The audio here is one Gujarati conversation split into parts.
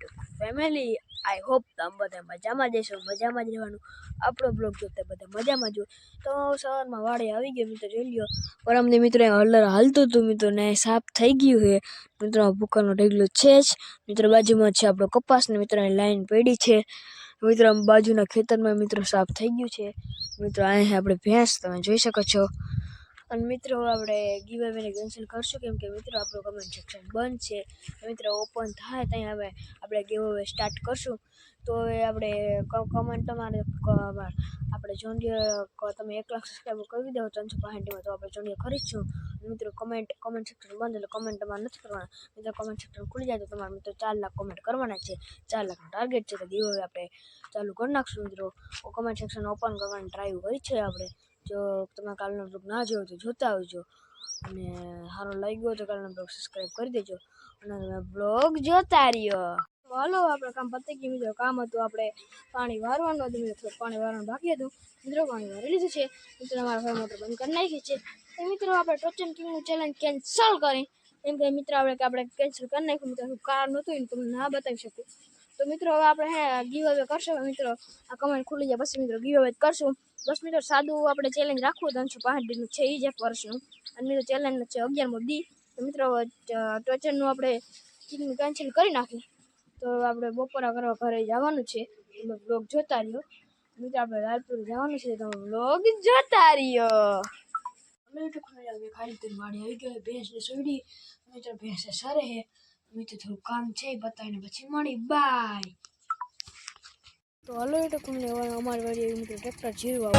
યુટ્યુબ ફેમિલી આઈ હોપ તમે બધા મજામાં જશો મજામાં જ રહેવાનું. આપણો બ્લોગ જોતા બધા મજામાં જો તો સવારમાં વાડે આવી ગયો મિત્રો, જોઈ લ્યો. પરમદી મિત્રો એ હલર હાલતું હતું મિત્રો ને સાફ થઈ ગયું છે. મિત્રો ભૂકાનો ઢગલો છે જ. મિત્રો, બાજુમાં છે આપણો કપાસ ને મિત્રો લાઈન પડી છે. મિત્રો બાજુના ખેતરમાં મિત્રો સાફ થઈ ગયું છે. મિત્રો, અહીંયા આપણે ભેંસ તમે જોઈ શકો છો. અને મિત્રો, આપણે ગીવ અવેને કેન્સલ કરશું. કેમ કે મિત્રો, આપણું કમેન્ટ સેક્શન બંધ છે. મિત્રો ઓપન થાય ત્યાં હવે આપણે ગીવ અવે સ્ટાર્ટ કરશું. તો હવે આપણે કમેન્ટ તમારે આપણે જોન્ડિયર તમે એક લાખ સબસ્ક્રાઈબર કરી દો, ત્રણસો પાંસઠમાં તો આપણે જોન્ડિયર ખરીદશું. મિત્રો કમેન્ટ કમેન્ટ સેક્શન બંધ એટલે કમેન્ટ તમારે નથી કરવાના. મિત્રો કમેન્ટ સેક્શન ખુલી જાય તો તમારે મિત્રો ચાર લાખ કમેન્ટ કરવાના છે. ચાર લાખનો ટાર્ગેટ છે તો ગીવ આપણે ચાલુ કરી નાખશું મિત્રો. કમેન્ટ સેક્શન ઓપન કરવાની ટ્રાય કરી છે આપણે. જો તમે કાલનો બ્લોગ ના જોયો તો જોતા આવજો. અને સારો લાગ્યો તો કાલનો બ્લોગ સબસ્ક્રાઈબ કરી દેજો. અને તમે બ્લોગ જોતા રહ્યો. હાલો, આપણે કામ પતી ગયું. મિત્રો, કામ હતું આપણે પાણી વારવાનું હતું. મિત્રો પાણી વારવાનું બાકી હતું. મિત્રો, પાણી વારી લીધું છે. મિત્રો અમારા ઘર મોટર બંધ કરી નાખી છે. મિત્રો, આપણે ટોચન કિંગનું ચેલેન્જ કેન્સલ કરી. એમ કે મિત્રો, આપણે કે આપણે કેન્સલ કરી નાખ્યું. મિત્રો કારણ નહોતું એને તમને ના બતાવી શકું. તો મિત્રો, હવે આપણે, હે ગીવ અવે કરશું. મિત્રો, આ કમેન્ટ ખુલી જાય, પછી મિત્રો ગીવ અવે કરશું. બસ મીટર સાદું આપણે ચેલેન્જ રાખવું ત્રણસો પાંચ દીનું છે એ જ એક વર્ષનું અને મિત્રો ચેલેન્જ છે અગિયારમો દી. તો મિત્રો ટોચરનું આપણે ચીકનું કેન્સલ કરી નાખી તો આપણે બપોરા કરવા ઘરે જવાનું છે. તમે બ્લોગ જોતા રહ્યો. મિત્રો, આપણે લાલપુર જવાનું છે, તો બ્લોગ જોતા રહ્યો. અમે તો મિત્રો ભેંસે સરે હે. મિત્રો થોડું કામ છે, બતાવીને પછી મળી બાય તો હલો એટલે કુંડલે અમારી વાડી એવી મિત્રો ટ્રેક્ટર જીરવા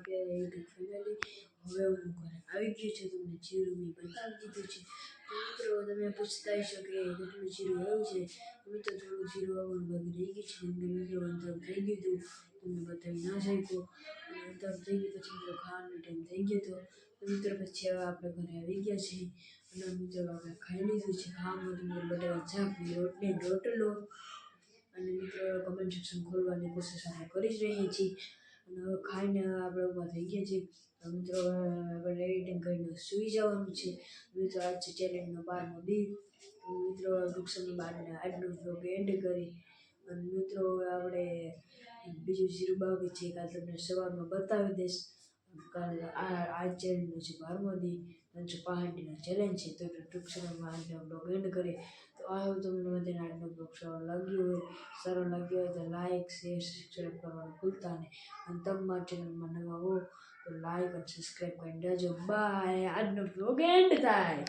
ફેમિલી હવે હું ઘરે આવી ગયું છે, તમને જીરું મેં બતાવી દીધું છે. મિત્રો, તમે પૂછતા હશો કે કેટલું જીરું આવ્યું છે? અમે તો થોડું જીરું આવવાનું બાકી રહી ગયું છે. કેમ કે મિત્રો અંતર થઈ ગયું હતું. તમને બતાવી ના શક્યો. અને અંતર થઈ ગયું પછી મિત્રો ખાવાનો ટાઈમ થઈ ગયો હતો. તો મિત્રો, પછી હવે આપણે ઘરે આવી ગયા છીએ. અને મિત્રો આપણે ખાઈ લીધું છે. ખાવામાં તમને બટાકા ચાપ ને રોટલી, રોટલો. અને મિત્રો કમેન્ટ સેક્શન ખોલવાની કોશિશ આપણે કરી જ રહીએ છીએ. અને હવે ખાઈને આપણે ઊભા થઈ ગયા છીએ. મિત્રો આપણે એડિટિંગ કરીને સૂઈ જવાનું છે. મિત્રો, આજ છે ચેલેન્જનો બારમો દી. મિત્રો સમય બારને આજનો વ્લોગ એન્ડ કરી. અને મિત્રો આપણે બીજું જીરું બાકી છે કાલે તમને સવારમાં બતાવી દઈશ. કાલે આ આ ચેલેન્જનો છે બારમો દી. ત્રણસો પાંસઠનો ચેલેન્જ છે, તો ટૂંક સમયમાં આજનો એન્ડ કરીએ. તો આ તમને બધાને આજનો બ્લોગ સારો લાગ્યો હોય, સારો લાગ્યો હોય તો લાઇક શેર સબસ્ક્રાઈબ કરવાનું ભૂલતા નહીં. અને તમારા મારા ચેનલમાં નવા હો તો લાઇક અને સબસ્ક્રાઈબ કરીને દેજો. બાય આજનો બ્લોગ એન્ડ થાય.